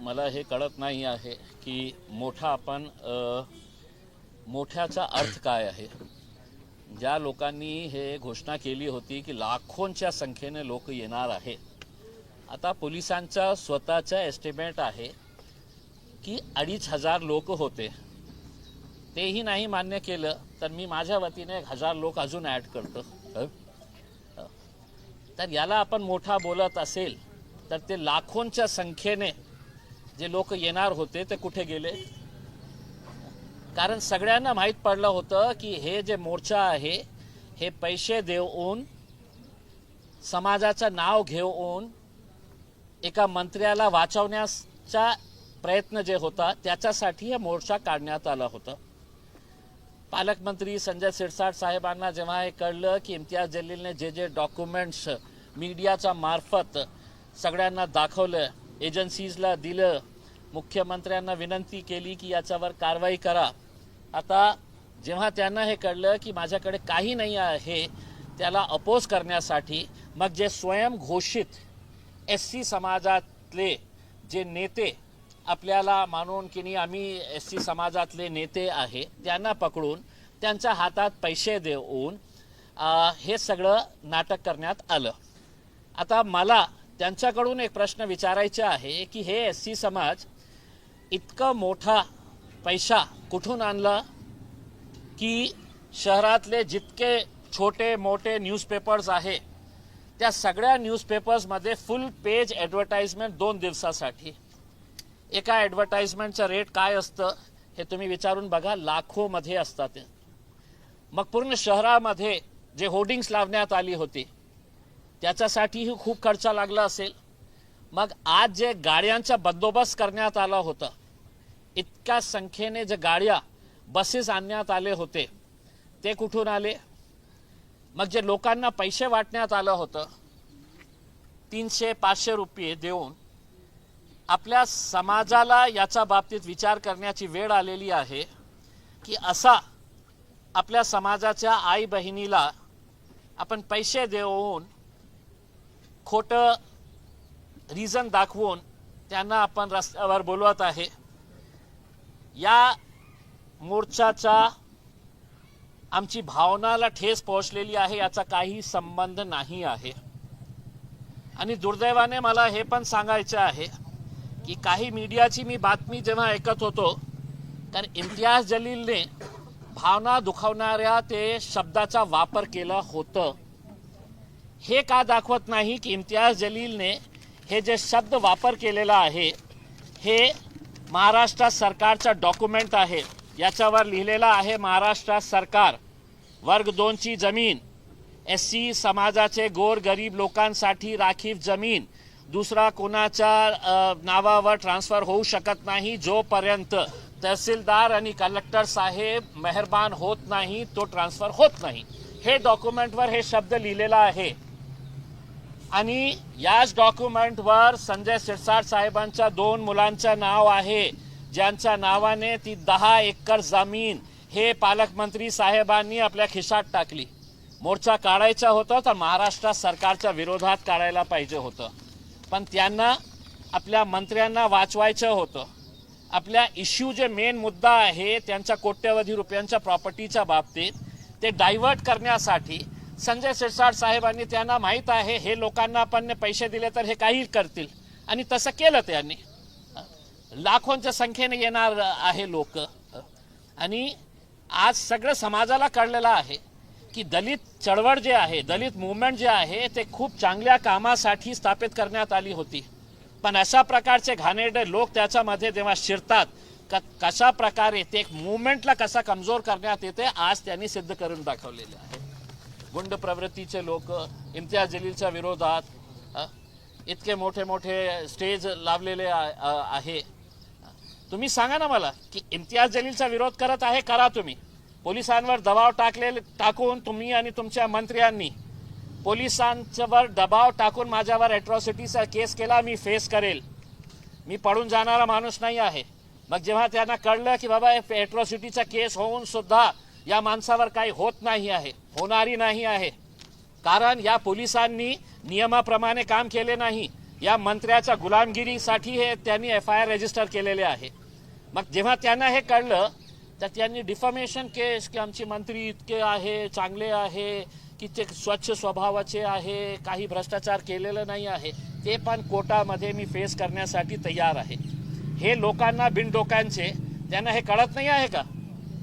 मला हे कळत नाही आहे की मोठा आपण मोठ्याचा अर्थ काय आहे. ज्या लोकांनी हे घोषणा केली होती की लाखोंच्या संख्येने लोक येणार आहे. आता पोलिसांचा स्वतःचा एस्टिमेट आहे की अडीच हजार लोक होते. तेही नाही मान्य केलं तर मी माझ्या वतीने एक हजार लोक अजून ॲड करतो. तर याला आपण मोठा बोलत असेल तर ते लाखोंच्या संख्येने जे लोक येणार होते ते कुठे गेले? कारण सगळ्यांना माहीत पडलं होतं की हे जे मोर्चा आहे हे पैसे देऊन समाजाचं नाव घेऊन एका मंत्र्याला वाचवण्याचा प्रयत्न जे होता त्याच्यासाठी हे मोर्चा काढण्यात आला होता. पालकमंत्री संजय सिरसाट साहेबांना जेव्हा हे कळलं की इम्तियाज जलीलने जे जे डॉक्युमेंट्स मीडियाच्या मार्फत सगळ्यांना दाखवलं एजन्सीजला दिलं मुख्यमंत्र्यांना विनंती केली की याच्यावर कारवाई करा. आता जेव्हा त्यांना हे कळलं की माझ्याकडे काही नाही आहे त्याला अपोज करण्यासाठी मग जे स्वयंघोषित एस सी समाजातले जे नेते आपल्याला मानून की नाही आम्ही एस सी समाजातले नेते आहे त्यांना पकडून त्यांच्या हातात पैसे देऊन हे सगळं नाटक करण्यात आलं. आता मला त्यांच्याकडून एक प्रश्न विचारायचा आहे की हे एस सी समाज इतका मोठा पैसा कुठून आणला की शहरातले जितके छोटे मोठे न्यूजपेपर्स आहे त्या सगळ्या न्यूजपेपर्समध्ये फुल पेज ॲडव्हर्टाइजमेंट दोन दिवसासाठी. एका ॲडव्हर्टाइजमेंटचं रेट काय असतं हे तुम्ही विचारून बघा लाखोमध्ये असतात. मग पूर्ण शहरामध्ये जे होर्डिंग्स लावण्यात आली होती त्याच्यासाठीही खूप खर्च लागला असेल. मग आज जे गाड्यांचा बंदोबस्त करण्यात आला होता इतक्या संख्येने जे गाड्या बसेस आणण्यात आले होते ते कुठून आले? मग जे लोकांना पैसे वाटण्यात आलं होतं तीनशे पाचशे रुपये देऊन आपल्या समाजाला याच्या बाबतीत विचार करण्याची वेळ आलेली आहे की असा आपल्या समाजाच्या आई बहिणीला आपण पैसे देऊन खोटं रिझन दाखवून त्यांना आपण रस्त्यावर बोलवत आहे. या मोर्चाचा आमची भावनाला ठेस पोहोचलेली आहे याचा काही संबंध नाही आहे. आणि दुर्दैवाने मला हे पण सांगायचं आहे की काही मीडियाची मी बातमी जेव्हा ऐकत होतो तर इम्तियाज जलीलने भावना दुखावणाऱ्या ते शब्दाचा वापर केला होतं. हे का दाखवत नाही की इम्तियाज जलीलने हे जे शब्द वापर केलेला आहे हे महाराष्ट्र सरकारचा डॉक्युमेंट आहे. याच्यावर लिहिलेलं आहे महाराष्ट्र सरकार वर्ग दोनची जमीन एस सी समाजाचे गोर गरीब लोकांसाठी राखीव जमीन दुसरा कोणाच्या नावावर ट्रान्सफर होऊ शकत नाही जोपर्यंत तहसीलदार आणि कलेक्टर साहेब मेहरबान होत नाही तो ट्रान्सफर होत नाही. हे डॉक्युमेंटवर हे शब्द लिहिलेला आहे. आणि याच डॉक्युमेंटवर संजय शिरसाट साहेबांच्या दोन मुलांचं नाव आहे. ज्यांच्या नावाने ती दहा एकर जमीन हे पालकमंत्री साहेबांनी आपल्या खिशात टाकली. मोर्चा काढायचा होता तर महाराष्ट्र सरकारच्या विरोधात काढायला पाहिजे होतं. पण त्यांना आपल्या मंत्र्यांना वाचवायचं होतं. आपल्या इश्यू जे मेन मुद्दा आहे त्यांच्या कोट्यवधी रुपयांच्या प्रॉपर्टीच्या बाबतीत ते डायव्हर्ट करण्यासाठी संजय सिरसाट साहेबांनी त्यांना माहीत आहे हे लोकांना आपण पैसे दिले तर हे काही करतील. आणि तसं केलं त्यांनी. लाखोंच्या संख्येने येणार आहे लोक. आणि आज सगळं समाजाला कळलेलं आहे की दलित चळवळ जे आहे दलित मुवमेंट जे आहे ते खूप चांगल्या कामासाठी स्थापित करण्यात आली होती. पण अशा प्रकारचे घाणेरडे लोक त्याच्यामध्ये जेव्हा शिरतात क कशा प्रकारे ते एक मुवमेंटला कसा कमजोर करण्यात येते आज त्यांनी सिद्ध करून दाखवलेले आहे. गुंड प्रवृत्तीचे लोक इम्तियाज जलीलच्या विरोधात इतके मोठे मोठे स्टेज लावलेले आहे. तुम्ही सांगा ना मला की इम्तियाज जलीलचा विरोध करत आहे करा तुम्ही. पोलिसांवर दबाव टाकले टाकून तुम्ही आणि तुमच्या मंत्र्यांनी पोलिसांच्यावर दबाव टाकून माझ्यावर ॲट्रॉसिटीचा केस केला मी फेस करेल. मी पडून जाणारा माणूस नाही आहे. मग जेव्हा त्यांना कळलं की बाबा ॲट्रॉसिटीचा केस होऊन सुद्धा या माणसावर काही होत नाही आहे होणारी नाही आहे. कारण या पोलिसांनी नियमाप्रमाणे काम केले नाही. या मंत्र्याच्या गुलामगिरीसाठी हे त्यांनी एफ आय आर रजिस्टर केलेले आहे. मग जेव्हा त्यांना हे कळलं तर त्यांनी डिफॉमेशन केस की आमचे मंत्री इतके आहे चांगले आहे की ते स्वच्छ स्वभावाचे आहे काही भ्रष्टाचार केलेलं नाही आहे ते पण कोर्टामध्ये मी फेस करण्यासाठी तयार आहे. हे लोकांना बिनडोक्यांचे त्यांना हे कळत नाही आहे का?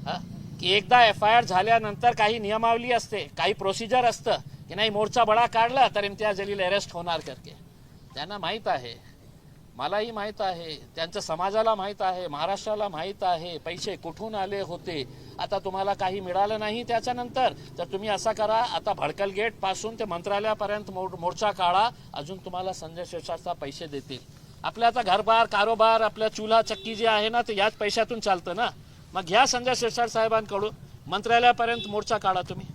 हा? की एकदा एफ आय आर झाल्यानंतर काही नियमावली असते काही प्रोसिजर असतं की नाही मोर्चा बडा काढला तर इम्तियाज जलील अरेस्ट होणार करके. त्यांना माहीत आहे. मलाही माहीत आहे. त्यांच्या समाजाला माहीत आहे. महाराष्ट्राला माहीत आहे. पैसे कुठून आले होते? आता तुम्हाला काही मिळालं नाही त्याच्यानंतर तर तुम्ही असा करा आता भडकल गेटपासून ते मंत्रालयापर्यंत मोर्चा काढा. अजून तुम्हाला संजय शिरसाटचा पैसे देतील. आपल्या आता घरबार कारोबार आपल्या चुला चक्की जे आहे ना ते याच पैशातून चालतं ना. मग घ्या संजय शिरसाट साहेबांकडून मंत्रालयापर्यंत मोर्चा काढा तुम्ही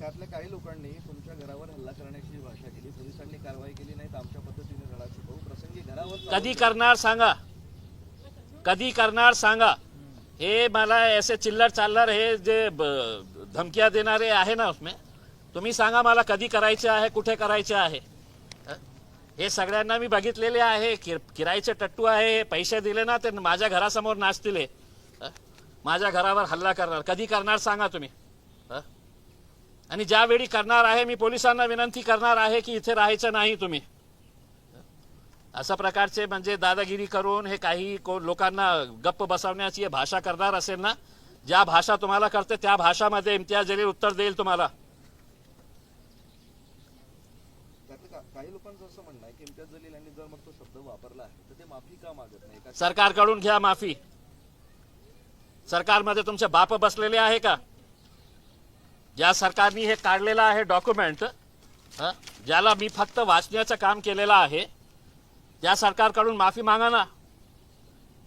त्यातल्या काही लोकांनी तुमच्या घरावर हल्ला करण्याची भाषा केली पोलिसांनी कारवाई केली नाही तर आमच्या पद्धतीने शिकवू प्रसंगी घरावर कधी करणार सांगा कधी करणार सांगा हे मला ऐसे चिल्लर चालणार हे जे धमक्या देणारे आहे ना उसमें तुम्ही सांगा मला कधी करायचे आहे कुठे करायचे आहे हं? सगळ्यांना मी बघितलेले आहे किर किरायचे टट्टू आहे पैसे दिले ना ते माझ्या घरासमोर नाचतील? माझ्या घरावर हल्ला करणार. कधी करणार सांगा तुम्ही? आणि ज्यावेळी करणार आहे मी पोलिसांना विनंती करणार आहे की इथे राहायचं नाही तुम्ही. अशा प्रकारचे म्हणजे दादागिरी करून हे काही को- लोकांना गप्प बसवण्याची भाषा करणार असेल ना ज्या भाषा तुम्हाला करते त्या भाषामध्ये इम्तियाज जलील उत्तर देईल तुम्हाला. काही लोकांचं असं म्हणणं आहे की इम्तियाज जलील यांनी जर मग तो शब्द वापरला आहे तर ते माफी का मागत नाही? सरकारकडून घ्या माफी. सरकारमध्ये तुमचे बाप बसलेले आहे का? ज्या सरकारने हे काढलेलं आहे डॉक्युमेंट ज्याला मी फक्त वाचण्याचं काम केलेलं आहे त्या सरकारकडून माफी मागा ना.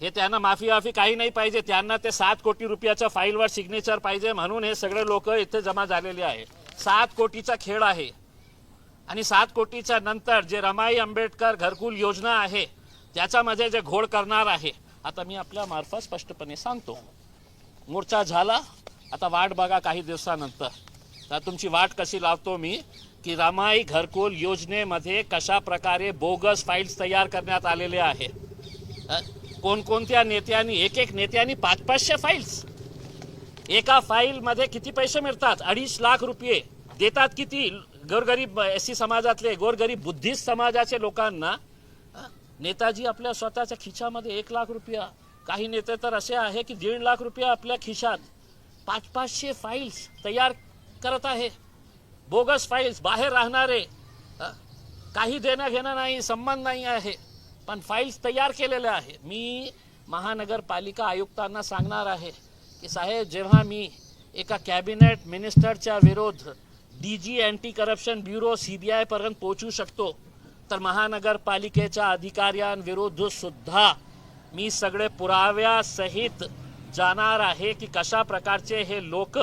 हे त्यांना माफी वाफी काही नाही पाहिजे त्यांना ते सात कोटी रुपयाच्या फाईलवर सिग्नेचर पाहिजे म्हणून हे सगळे लोक इथे जमा झालेले आहे. सात कोटीचा खेळ आहे. आणि सात कोटीच्या नंतर जे रमाई आंबेडकर घरकुल योजना आहे त्याच्यामध्ये जे घोळ करणार आहे आता मी आपल्या मार्फत स्पष्टपणे सांगतो. मोर्चा झाला. आता वाट बघा काही दिवसानंतर. तर तुमची वाट कशी लावतो मी? की रमाई घरकुल योजनेमध्ये कशा प्रकारे बोगस फाईल्स तयार करण्यात आलेले आहे? कोणकोणत्या नेत्यांनी एक एक नेत्यांनी पाच पाचशे फाईल्स एका फाईलमध्ये किती पैसे मिळतात? अडीच लाख रुपये. देतात किती? गोरगरीब एस सी समाजातले गोरगरीब बुद्धिस्ट समाजाचे लोकांना. नेताजी आपल्या स्वतःच्या खिचामध्ये एक लाख रुपया. काही नेते तर असे आहे की दीड लाख रुपया आपल्या खिशात पाच पाचशे फाईल्स तयार करत आहे. बोगस फाईल्स बाहेर राहणारे काही देणं घेणं नाही संबंध नाही आहे. पण फाईल्स तयार केलेल्या आहे. मी महानगरपालिका आयुक्तांना सांगणार आहे की साहेब जेव्हा मी एका कॅबिनेट मिनिस्टरच्या विरोध D G anti corruption bureau C B आयपर्यंत पोहोचू शकतो तर महानगरपालिकेच्या अधिकाऱ्यांविरुद्ध सुद्धा मी सगळे पुराव्यासहित जाणार आहे की कशा प्रकारचे हे लोक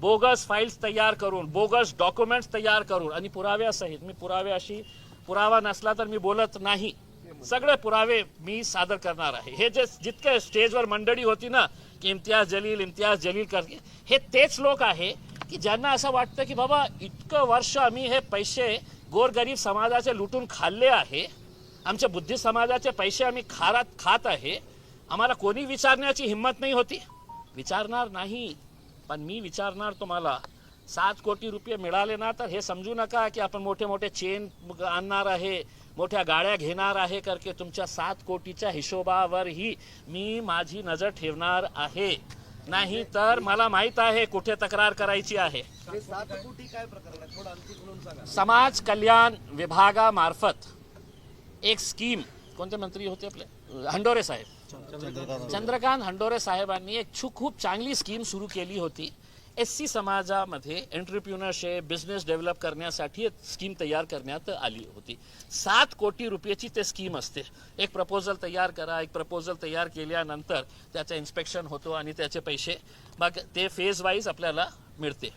बोगस फाईल्स तयार करून बोगस डॉक्युमेंट्स तयार करून आणि पुराव्यासहित मी पुराव्याशी पुरावा नसला तर मी बोलत नाही. सगळे पुरावे मी सादर करणार आहे. हे जे जितके स्टेजवर मंडळी होती ना की इम्तियाज जलील इम्तियाज जलील कर हे तेच लोक आहे की ज्यांना असं वाटतं की बाबा इतकं वर्ष आम्ही हे पैसे गोरगरीब समाजाचे लुटून खाल्ले आहे आमच्या बुद्धिस्ट समाजाचे पैसे आम्ही खारात खात आहे. आम्हाला कोणी विचारण्याची हिंमत नाही होती. विचारणार नाही पण मी विचारणार तुम्हाला सात कोटी रुपये मिळाले ना तर हे समजू नका की आपण मोठे मोठे चेन आणणार आहे मोठ्या गाड्या घेणार आहे करके तुमच्या सात कोटीच्या हिशोबावरही मी माझी नजर ठेवणार आहे. नाही तर मला माहीत आहे कुठे तक्रार करायची आहे. समाज कल्याण विभागामार्फत एक स्कीम. कोणते मंत्री होते आपले? हंडोरे साहेब. चंद्रकांत. हंडोरे साहेबांनी एक छु खूप चांगली स्कीम सुरू केली होती. एस सी समाजामध्ये एंटरप्रिन्युनरशिप बिझनेस डेव्हलप करण्यासाठी एक स्कीम तयार करण्यात आली होती. सात कोटी रुपयाची ते स्कीम असते. एक प्रपोजल तयार करा एक प्रपोजल तयार केल्यानंतर त्याचं इन्स्पेक्शन होतो आणि त्याचे पैसे मग ते फेज वाईज आपल्याला मिळते.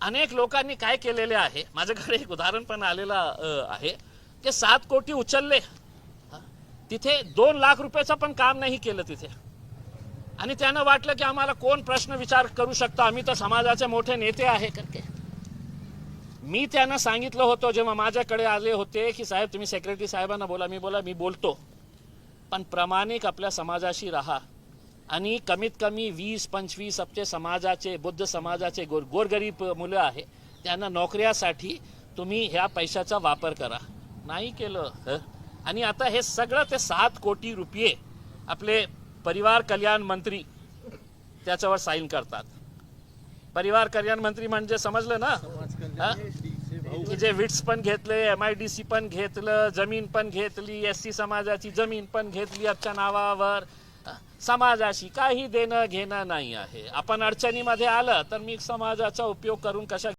अनेक लोकांनी काय केलेले आहे? माझ्याकडे एक उदाहरण पण आलेलं आहे. ते सात कोटी उचलले तिथे दोन लाख रुपयाचं पण काम नाही केलं तिथे. आणि त्यानं वाटलं की आम्हाला कोण प्रश्न विचार करू शकतो? आम्ही तर समाजाचे मोठे नेते आहे. करके मी त्यांना सांगितलं होतं जेव्हा माझ्याकडे आले होते की साहेब तुम्ही सेक्रेटरी साहेबांना बोला मी बोला मी बोलतो. पण प्रामाणिक आपल्या समाजाशी राहा. आणि कमीत कमी वीस पंचवीस आपले समाजाचे बुद्ध समाजाचे गोर गोरगरीब मुलं आहे त्यांना नोकऱ्यासाठी तुम्ही ह्या पैशाचा वापर करा. नाही केलं? आणि आता हे सगळं ते सात कोटी रुपये आपले परिवार कल्याण मंत्री त्याच्यावर साईन करतात. परिवार कल्याण मंत्री म्हणजे समजलं ना? की जे विट्स पण घेतले एम आय डी सी पण घेतलं जमीन पण घेतली एस सी समाजाची जमीन पण घेतली आजच्या नावावर. समाजाशी काही देणं घेणं नाही आहे. आपण अडचणीमध्ये आलं तर मी समाजाचा उपयोग करून कशा